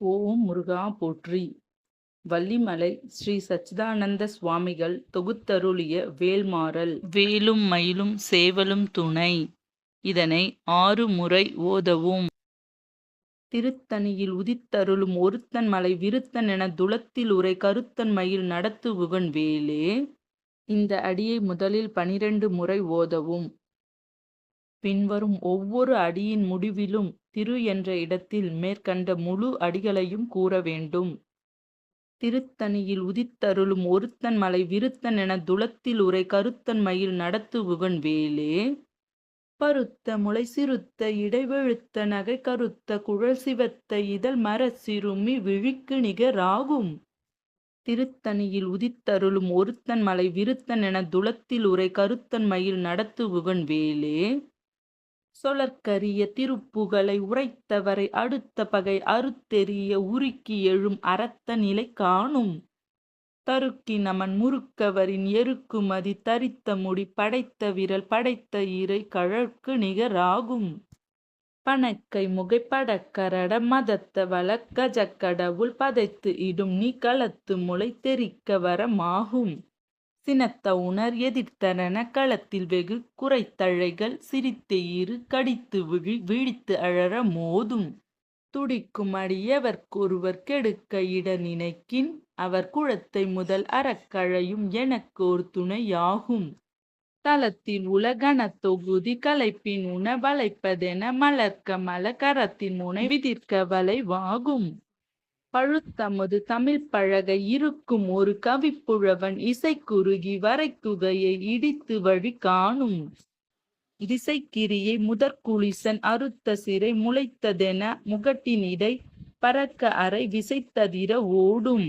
ஓம் முருகா போற்றி. வள்ளிமலை ஸ்ரீ சச்சிதானந்த சுவாமிகள் தொகுத்தருளிய வேல்மாறல். வேலும் மயிலும் சேவலும் துணை. இதனை ஆறு முறை ஓதவும். திருத்தணியில் உதித்தருளும் ஒருத்தன் மலை விருத்தன் என துளத்தில் உரை கருத்தன் மயில் நடத்துவுகன் வேலே. இந்த அடியை முதலில் பனிரெண்டு முறை ஓதவும். பின்வரும் ஒவ்வொரு அடியின் முடிவிலும் திரு என்ற இடத்தில் மேற்கண்ட முழு அடிகளையும் கூற வேண்டும். திருத்தணியில் உதித்தருளும் ஒருத்தன் மலை விருத்தன் என துளத்தில் உரை கருத்தன் மயில் நடத்துவுகன் வேலே. பருத்த முளை சிறுத்த இடைவெழுத்த நகை கருத்த குழல் சிவத்த இதழ் மர சிறுமி விழிக்கு நிகராகும் திருத்தணியில் உதித்தருளும் ஒருத்தன் மலை விருத்தன் என துளத்தில் உரை கருத்தன் மயில் நடத்துவுகன் வேலே. சொலற்கரிய திருப்புகளை உரைத்தவரை அடுத்த பகை அறுத்தெறிய உருக்கி எழும் அரத்த நிலை காணும். தருக்கி நமன் முறுக்கவரின் எருக்குமதி தரித்த முடி படைத்த விரல் படைத்த இறை கழற்கு நிகராகும். பணக்கை முகைப்படக்கரட மதத்த வழக்கஜக்கடவுள் பதைத்து இடும் நீ களத்து முளை தெரிக்க வரமாகும் சினத்த உணர் எதிர்த்தன களத்தில் வெகு குறைத்தழைகள் சிரித்து இரு கடித்து விழி விழித்து அழற மோதும். துடிக்கும் அடியவர்க்கொருவர் கெடுக்க இட நினைக்கின். அவர் குழத்தை முதல் அறக்கழையும் ஒரு துணையாகும் தளத்தில் உலகன தொகுதி கலைப்பின் உணவளைப்பதென மலர்க்க மல கரத்தின் முனை விதிர்க்க வளைவாகும் பழுத்தமது தமிழ் பழக இருக்கும் ஒரு கவிப்புழவன் இசைக்குறுகி வரைக்குகையை இடித்து வழி காணும். திசைக்கிரியை முதற்குளிசன் அறுத்த சிறை முளைத்ததென முகட்டினிடை பறக்க அறை விசைத்ததிர ஓடும்.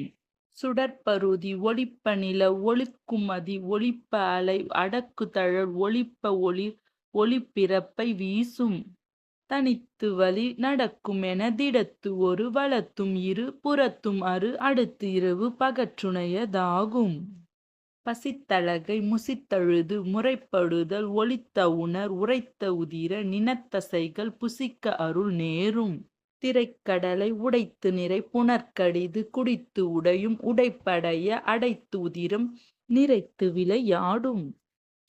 சுடற்பருதி ஒளிப்ப நில ஒளிக்குமதி ஒளிப்ப அலை அடக்கு தழல் ஒளிப்ப ஒளி ஒளிப்பிறப்பை வீசும். தனித்து வழி நடக்குமென திடத்து ஒரு வளத்தும் இரு புறத்தும் அரு அடுத்து இரவு பகற்றுணையதாகும். பசித்தழகை முசித்தழுது முறைப்படுதல் ஒளித்த உணர் உரைத்த உதிர நினத்தசைகள் புசிக்க அருள் நேரும். திரைக்கடலை உடைத்து நிறை புனர்கடிது குடித்து உடையும் உடைப்படைய அடைத்து உதிரம் நிறைத்து விளையாடும்.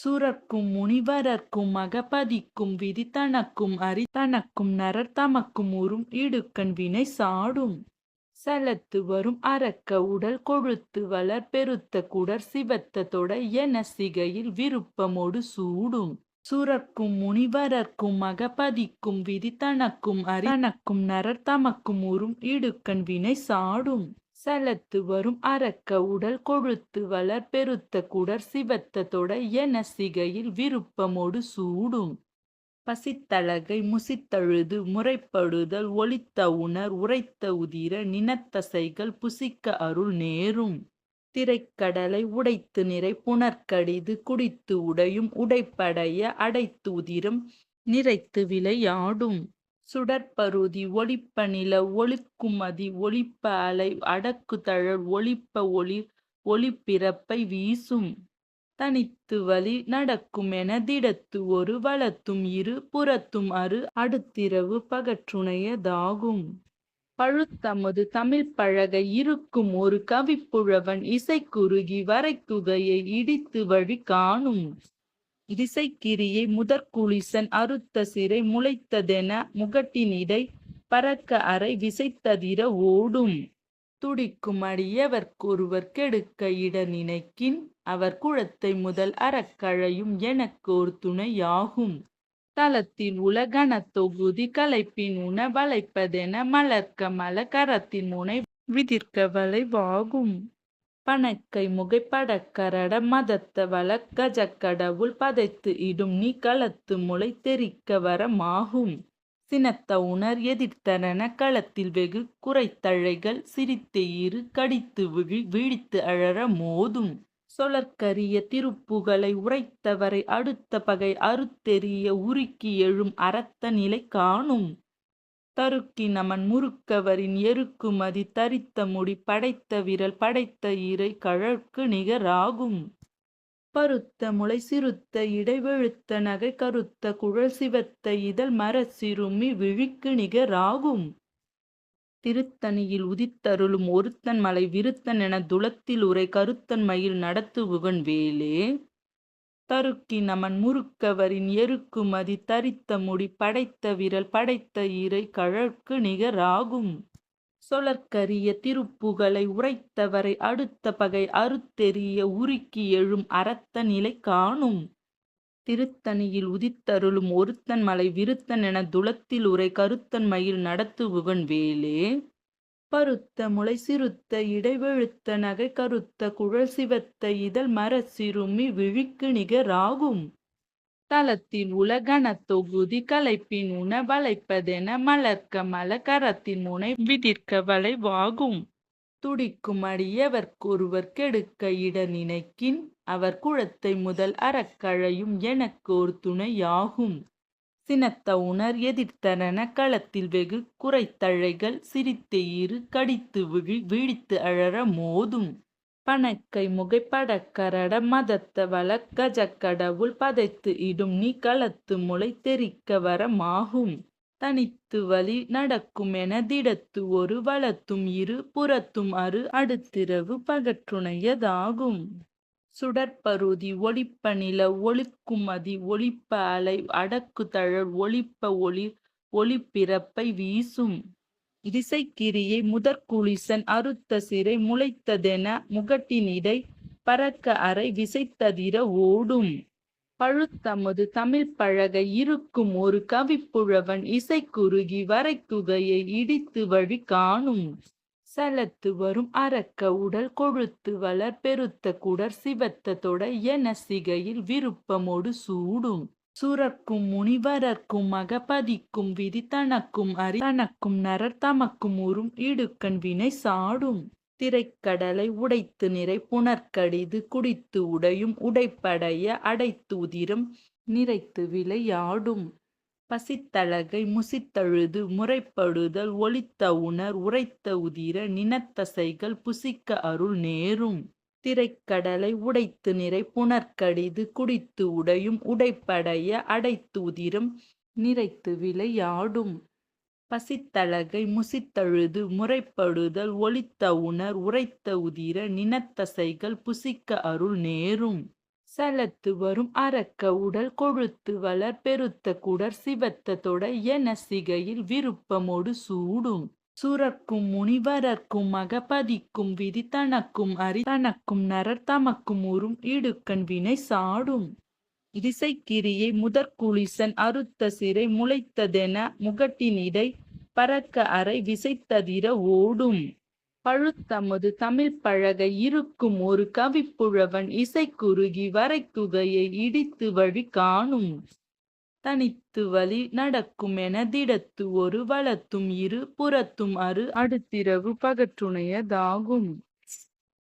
சுரர்க்கும் முனிவரர்க்கும் மகபதிக்கும் விதித்தனக்கும் அரித்தனக்கும் அரி உறும் இடுக்கண் வினை சாடும். சலத்து வரும் அரக்க உடல் கொழுத்து வளர் பெருத்த குடர் சிவத்த தொட என சிகையில் விருப்பமோடு சூடும். சுரர்க்கும் முனிவரர்க்கும் மகபதிக்கும் விதித்தனக்கும் தனக்கும் அரி உறும் இடுக்கண் வினை சாடும். சலத்து வரும் அரக்க உடல் கொழுத்து வளர் பெருத்த குடர் சிவத்த தொட என சிகையில் விருப்பமோடு சூடும். பசித்தழகை முசித்தழுது முறைப்படுதல் ஒளித்த உணர் உரைத்த உதிர நினத்தசைகள் புசிக்க அருள் நேரும். திரைக்கடலை உடைத்து நிறை புனர்கடிது குடித்து உடையும் உடைப்படைய அடைத்து உதிரம் நிறைத்து விளையாடும். சுடற்பருதி ஒளிப்ப நில ஒளிக்குமதி ஒளிப்ப அலை அடக்கு தழல் ஒளிப்ப ஒளி ஒளிப்பிறப்பை வீசும். தனித்து வழி நடக்கும் என திடத்து ஒரு வளத்தும் இரு புறத்தும் அரு அடுத்திரவு பகற்றுணையதாகும். பழுத்தமது தமிழ் பழக இருக்கும் ஒரு கவிப்புழவன் இசைக்குறுகி வரைக்குகையை இடித்து வழி காணும். இசைக்கிரியை முதற்குளிசன் அறுத்த சிறை முளைத்ததென முகட்டினிடை பறக்க அறை விசைத்ததிர ஓடும். துடிக்கும் அடியவர்க்கொருவர் கெடுக்க இட நினைக்கின் அவர் குழத்தை முதல் அறக்கழையும் ஒரு துணையாகும் தளத்தில் உலகன தொகுதி கலைப்பின் உணவளைப்பதென மலர்க்க மலகரத்தின் முனை விதிர்க்க வளைவாகும். பணக்கை முகைப்படக்கரட மதத்த வள கஜக்கடவுள் பதைத்து இடும் நீ களத்து முளை தெரிக்க வரமாகும் சினத்த உணர் எதிர்த்தன களத்தில் வெகு குறைத்தழைகள் சிரித்து இரு கடித்து விழி வீழித்து அழற மோதும். சொலற்கரிய திருப்புகளை உரைத்தவரை அடுத்த பகை அறுத்தெறிய உருக்கி எழும் அரத்த நிலை காணும். தருக்கி நமன் முறுக்கவரின் எருக்குமதி தரித்த முடி படைத்த விரல் படைத்த இறை கழற்கு நிகராகும். பருத்த முளை சிறுத்த இடைவெழுத்த நகை கருத்த குழல் சிவத்த இதழ் மர சிறுமி விழிக்கு நிகராகும். திருத்தணியில் உதித்தருளும் ஒருத்தன் மலை விருத்தன் என துளத்தில் உரை கருத்தன் மயில் நடத்துவுகன் வேலே தருக்கி நமன் முறுக்கவரின் எருக்குமதி தரித்த முடி படைத்த விரல் படைத்த இறை கழற்கு நிகராகும் சொலற்கரிய திருப்புகளை உரைத்தவரை அடுத்த பகை அறுத்தெறிய உருக்கி எழும் அறத்த நிலை காணும். திருத்தணியில் உதித்தருளும் ஒருத்தன் மலை விருத்தன் என துளத்தில் உரை கருத்தன் மயில் நடத்துவுகன் வேலே. பருத்த முளை சிறுத்த இடைவெழுத்த நகை கருத்த குழல் சிவத்த இதழ் மர சிறுமி விழிக்கு நிகராகும். தலத்தில் உலகன தொகுதி கலைப்பின் உணவளைப்பதென மலர்க்க மலக்கரத்தின் முனை விதிர்க்க வளைவாகும். துடிக்கும் அடியவர்க்கொருவர் கெடுக்க இட நினைக்கின் அவர் குழத்தை முதல் அறக்கழையும் ஒரு துணையாகும். சினத்த உணர் எதிர்த்தரன களத்தில் வெகு குறைத்தழைகள் சிரித்து இரு கடித்து விழி விழித்து அழற மோதும். பணக்கை முகைப்படக்கரட மதத்த வள கஜக்கடவுள் பதைத்து இடும் நீ களத்து முளை தெரிக்க வரமாகும் தனித்து வழி நடக்கும் என திடத்து ஒரு வளத்தும் இரு புறத்தும் அரு அடுத்திரவு பகற்றுணையதாகும். சுடற்பருதி ஒளிப்ப நில ஒளிக்குமதி ஒளிப்ப அலை அடக்கு தழல் ஒளிப்ப ஒளி ஒளிப்பிறப்பை வீசும். திசைக்கிரியை முதற்குளிசன் அறுத்த சிறை முளைத்ததென முகட்டினிடை பறக்க அறை விசைத்ததிர ஓடும். பழுத்தமது தமிழ் பழக இருக்கும் ஒரு கவிப்புழவன் இசைக்குறுகி வரைக்குகையை இடித்து வழி காணும். சலத்து வரும் அரக்க உடல் கொழுத்து வளர் பெருத்த குடர் சிவத்த தொட என சிகையில் விருப்பமோடு சூடும். சுரக்கும் முனிவரர்க்கும் மகபதிக்கும் விதி தனக்கும் அரி தனக்கும் நரர் தமக்கும் உறும் இடுக்கண் வினை சாடும். திரைக்கடலை உடைத்து நிறை புனர்கடிது குடித்து உடையும் உடைப்படைய அடைத்து உதிரம் நிறைத்து விளையாடும். பசித்தழகை முசித்தழுது முறைப்படுதல் ஒளித்த உணர் உரைத்த உதிர நினத்தசைகள் புசிக்க அருள் நேரும். திரைக்கடலை உடைத்து நிறை புனர்கடிது குடித்து உடையும் உடைப்படைய அடைத்து உதிரம் நிறைத்து விளையாடும் பசித்தழகை முசித்தழுது முறைப்படுதல் ஒளித்த உணர் உரைத்த உதிர நினத்தசைகள் புசிக்க அருள் நேரும். சலத்து வரும் அரக்க உடல் கொழுத்து வளர் பெருத்த குடர் சிவத்த தொட என சிகையில் விருப்பமோடு சூடும். சுரக்கும் முனிவரர்க்கும் மகபதிக்கும் விதி தனக்கும் அரி தனக்கும் நரர் தமக்கும் உறும் இடுக்கண் வினை சாடும். திசைக்கிரியை முதற்குளிசன் அறுத்த சிறை முளைத்ததென முகட்டினிடை பறக்க அறை விசைத்ததிர ஓடும். பழுத்தமது தமிழ் பழக இருக்கும் ஒரு கவிப்புழவன் இசைக்குறுகி வரைக்குகையை இடித்து வழி காணும். தனித்து வழி நடக்கும் என திடத்து ஒரு வளத்தும் இரு புறத்தும் அரு அடுத்திரவு பகற்றுணையதாகும்.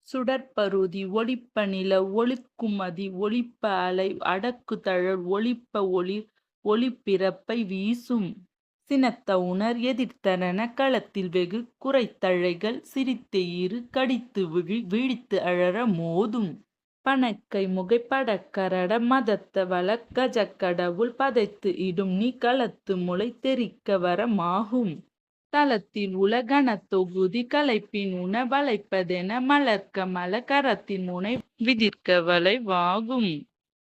சுடற்பருதி ஒளிப்ப நில ஒளிக்குமதி ஒளிப்ப அலை அடக்கு தழல் ஒளிப்ப ஒளி ஒளிப்பிறப்பை வீசும். சினத்த உணர் எதிர்த்தனன களத்தில் வெகு குறைத்தழைகள் சிரித்து இரு கடித்து விழி விழித்து அழற மோதும். பணக்கை முகைப்படக்கரட மதத்த வள கஜக்கடவுள் பதைத்து இடும் நீ களத்து முளை தெரிக்க வரமாகும் தளத்தில் உலகன தொகுதி கலைப்பின் உண வளைப்பதென மலர்க்க மலகரத்தின் முனை விதிர்க்க வளைவாகும்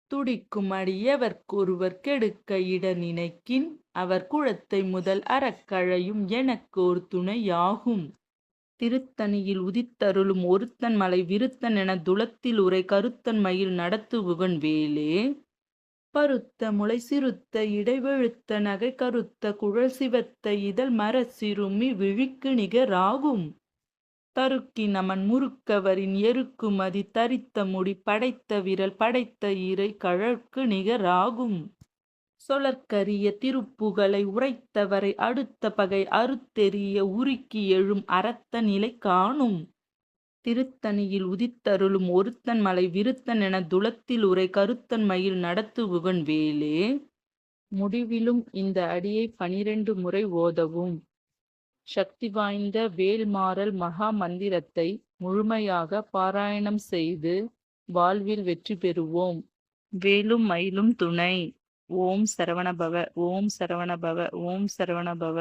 துடிக்கும் அடியவர்க்கொருவர் கெடுக்க இட நினைக்கின் அவர் குழத்தை முதல் அறக்கழையும் எனக்கு ஒரு துணையாகும். திருத்தணியில் உதித்தருளும் ஒருத்தன் மலை விருத்தன் என துளத்தில் உரை கருத்தன் மயில் நடத்துவுகன் வேலே. பருத்த முளை சிறுத்த இடைவெழுத்த நகை கருத்த குழல் சிவத்த இதழ் மர சிறுமி விழிக்கு நிகராகும். தருக்கி நமன் முறுக்கவரின் எருக்குமதி தரித்த முடி படைத்த விரல் படைத்த இறை கழற்கு நிகராகும். சொலற்கரிய திருப்புகளை உரைத்தவரை அடுத்த பகை அறுத்தெறிய உருக்கி எழும் அறத்த நிலை காணும். திருத்தணியில் உதித்தருளும் ஒருத்தன் மலை விருத்தன் என துளத்தில் உரை கருத்தன் மயில் நடத்துபவன் வேலே. முடிவிலும் இந்த அடியை பனிரெண்டு முறை ஓதவும். சக்தி வாய்ந்த வேல்மாறல் மகா மந்திரத்தை முழுமையாக பாராயணம் செய்து வாழ்வில் வெற்றி பெறுவோம். வேலும் மயிலும் துணை. ஓம் சரவணபவ ஓம் சரவணபவ ஓம் சரவணபவ.